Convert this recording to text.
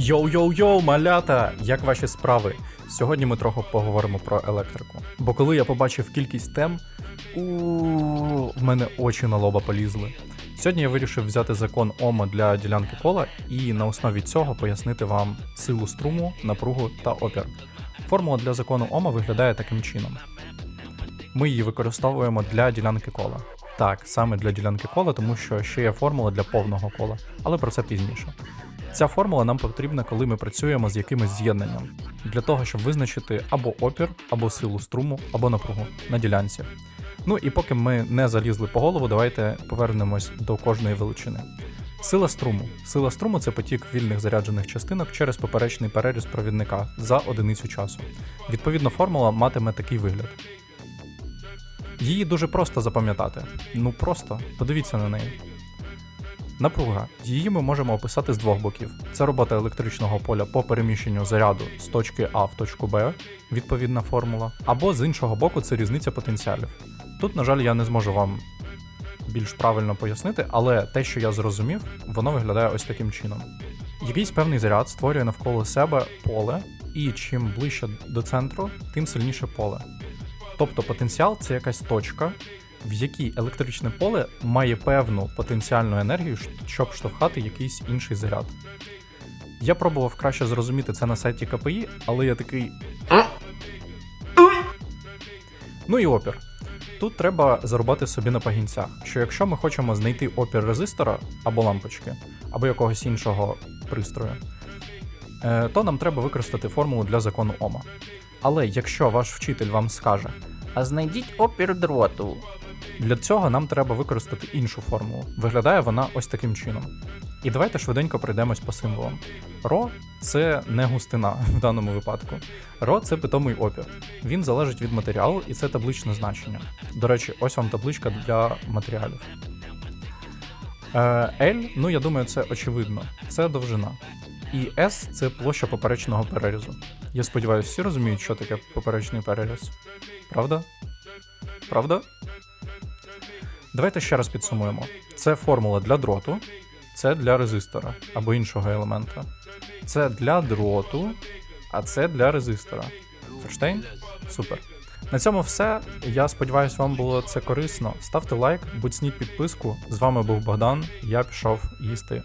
Йоу-йоу-йоу, малята! Як ваші справи? Сьогодні ми трохи поговоримо про електрику. Бо коли я побачив кількість тем, у в мене очі на лоба полізли. Сьогодні я вирішив взяти закон Ома для ділянки кола і на основі цього пояснити вам силу струму, напругу та опір. Формула для закону Ома виглядає таким чином. Ми її використовуємо для ділянки кола. Так, саме для ділянки кола, тому що ще є формула для повного кола, але про це пізніше. Ця формула нам потрібна, коли ми працюємо з якимось з'єднанням, для того, щоб визначити або опір, або силу струму, або напругу на ділянці. Ну і поки ми не залізли по голову, давайте повернемось до кожної величини. Сила струму. Сила струму це потік вільних заряджених частинок через поперечний переріз провідника за одиницю часу. Відповідно, формула матиме такий вигляд. Її дуже просто запам'ятати. Ну просто подивіться на неї. Напруга. Її ми можемо описати з двох боків: це робота електричного поля по переміщенню заряду з точки А в точку Б, відповідна формула, або з іншого боку це різниця потенціалів. Тут, на жаль, я не зможу вам більш правильно пояснити, але те, що я зрозумів, воно виглядає ось таким чином. Якийсь певний заряд створює навколо себе поле, і чим ближче до центру, тим сильніше поле. Тобто потенціал це якась точка, в якій електричне поле має певну потенціальну енергію, щоб штовхати якийсь інший заряд. Я пробував краще зрозуміти це на сайті КПІ, але я такий. Ну і опір. Тут треба зарубати собі на пагінцях, що якщо ми хочемо знайти опір резистора або лампочки, або якогось іншого пристрою, е, то нам треба використати формулу для закону Ома. Але якщо ваш вчитель вам скаже, а знайдіть опір дроту. Для цього нам треба використати іншу формулу. Виглядає вона ось таким чином. І давайте швиденько пройдемось по символам. Ро це не густина в даному випадку. Ро це питомий опір. Він залежить від матеріалу і це табличне значення. До речі, ось вам табличка для матеріалів. Е, L, ну я думаю, це очевидно. Це довжина. І S це площа поперечного перерізу. Я сподіваюся, всі розуміють, що таке поперечний переріз. Правда? Правда? Давайте ще раз підсумуємо. Це формула для дроту, це для резистора або іншого елемента. Це для дроту, а це для резистора. Ферштейн? Супер. На цьому все. Я сподіваюся, вам було це корисно. Ставте лайк, буцніть підписку. З вами був Богдан. Я пішов їсти